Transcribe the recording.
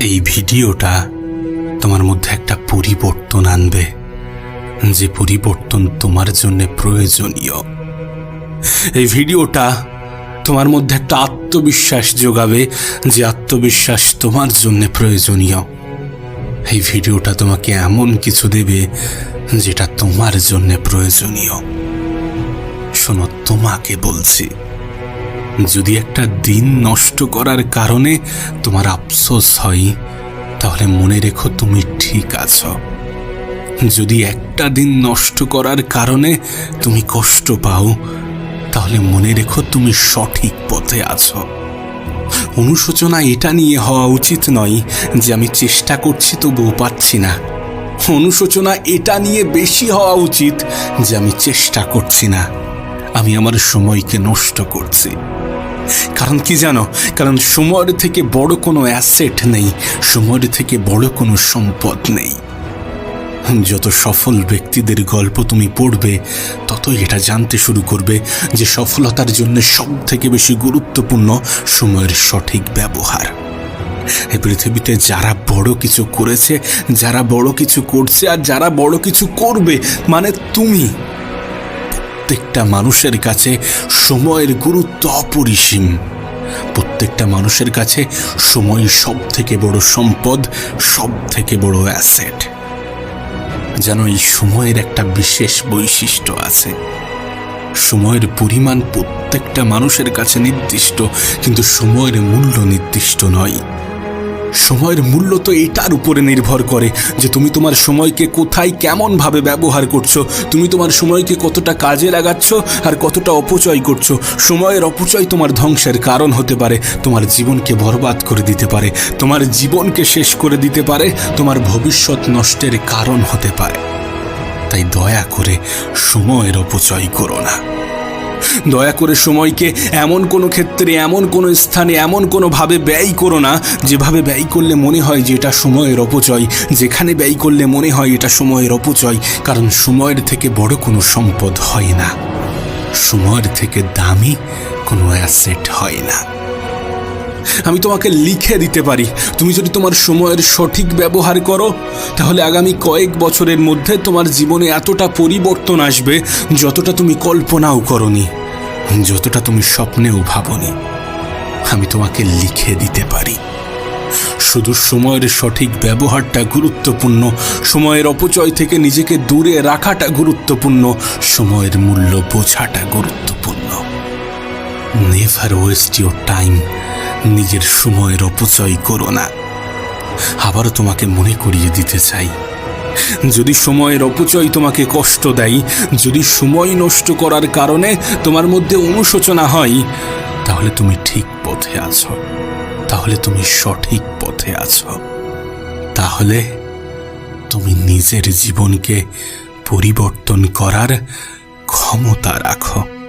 এই ভিডিওটা তোমার মধ্যে একটা পরিবর্তন আনবে, যে পরিবর্তন তোমার জন্য প্রয়োজনীয়। এই ভিডিওটা তোমার মধ্যে একটা আত্মবিশ্বাস যোগাবে, যে আত্মবিশ্বাস তোমার জন্য প্রয়োজনীয়। এই ভিডিওটা তোমাকে এমন কিছু দেবে, যেটা তোমার জন্য প্রয়োজনীয়। শোনো, তোমাকে বলছি। যদি একটা দিন নষ্ট করার কারণে তোমার আফসোস হয়, তাহলে মনে রেখো তুমি ঠিক আছো। যদি একটা দিন নষ্ট করার কারণে তুমি কষ্ট পাও, তাহলে মনে রেখো তুমি সঠিক পথে আছো। অনুশোচনা এটা নিয়ে হওয়া উচিত নয় যে আমি চেষ্টা করছি তবুও পাচ্ছি না। অনুশোচনা এটা নিয়ে বেশি হওয়া উচিত যে আমি চেষ্টা করছি না। আমি আমার সময়কে নষ্ট করছি। কারণ কি জানো? কারণ সময়ের থেকে বড় কোনো অ্যাসেট নেই সময়ের থেকে বড় কোনো সম্পদ নেই। যত সফল ব্যক্তিদের গল্প তুমি পড়বে, ততই এটা জানতে শুরু করবে যে সফলতার জন্য সব থেকে বেশি গুরুত্বপূর্ণ সময়ের সঠিক ব্যবহার। এই পৃথিবীতে যারা বড় কিছু করেছে, যারা বড় কিছু করছে আর যারা বড় কিছু করবে মানে তুমি। প্রত্যেকটা মানুষের কাছে সময়ের গুরুত্ব অপরিসীম। প্রত্যেকটা মানুষের কাছে সময় সব থেকে বড় সম্পদ সব থেকে বড় অ্যাসেট। যেন এই সময়ের একটা বিশেষ বৈশিষ্ট্য আছে। সময়ের পরিমাণ প্রত্যেকটা মানুষের কাছে নির্দিষ্ট, কিন্তু সময়ের মূল্য নির্দিষ্ট নয়। সময়ের মূল্য তো এটার উপরে নির্ভর করে যে তুমি তোমার সময়কে কোথায় কেমনভাবে ব্যবহার করছ, তুমি তোমার সময়কে কতটা কাজে লাগাচ্ছ আর কতটা অপচয় করছ। সময়ের অপচয় তোমার ধ্বংসের কারণ হতে পারে, তোমার জীবনকে বরবাদ করে দিতে পারে, তোমার জীবনকে শেষ করে দিতে পারে, তোমার ভবিষ্যৎ নষ্টের কারণ হতে পারে। তাই দয়া করে সময়ের অপচয় করো না। দয়া করে সময়কে এমন কোনো ক্ষেত্রে, এমন কোনো স্থানে, এমন কোনোভাবে ব্যয় করো না যেভাবে ব্যয় করলে মনে হয় যে এটা সময়ের অপচয়। যেখানে ব্যয় করলে মনে হয় এটা সময়ের অপচয়, কারণ সময়ের থেকে বড় কোনো সম্পদ হয় না। সময়ের থেকে দামি কোনো অ্যাসেট হয় না। আমি তোমাকে লিখে দিতে পারি। তুমি যদি তোমার সময়ের সঠিক ব্যবহার করো, তাহলে আগামী কয়েক বছরের মধ্যে তোমার জীবনে এতটা পরিবর্তন আসবে যতটা তুমি কল্পনাও করনি, যতটা তুমি স্বপ্নেও ভাবনি। আমি তোমাকে লিখে দিতে পারি। শুধু সময়ের সঠিক ব্যবহারটা গুরুত্বপূর্ণ, সময়ের অপচয় থেকে নিজেকে দূরে রাখাটা গুরুত্বপূর্ণ, সময়ের মূল্য বোঝাটা গুরুত্বপূর্ণ। নেভার ওয়েস্ট ইউর টাইম নিজের সময়ের অপচয় করো না। আবারও তোমাকে মনে করিয়ে দিতে চাই। যদি সময়ের অপচয় তোমাকে কষ্ট দেয়, যদি সময় নষ্ট করার কারণে তোমার মধ্যে অনুশোচনা হয়, তাহলে তুমি ঠিক পথে আছো। তাহলে তুমি সঠিক পথে আছো। তাহলে তুমি নিজের জীবনকে পরিবর্তন করার ক্ষমতা রাখো।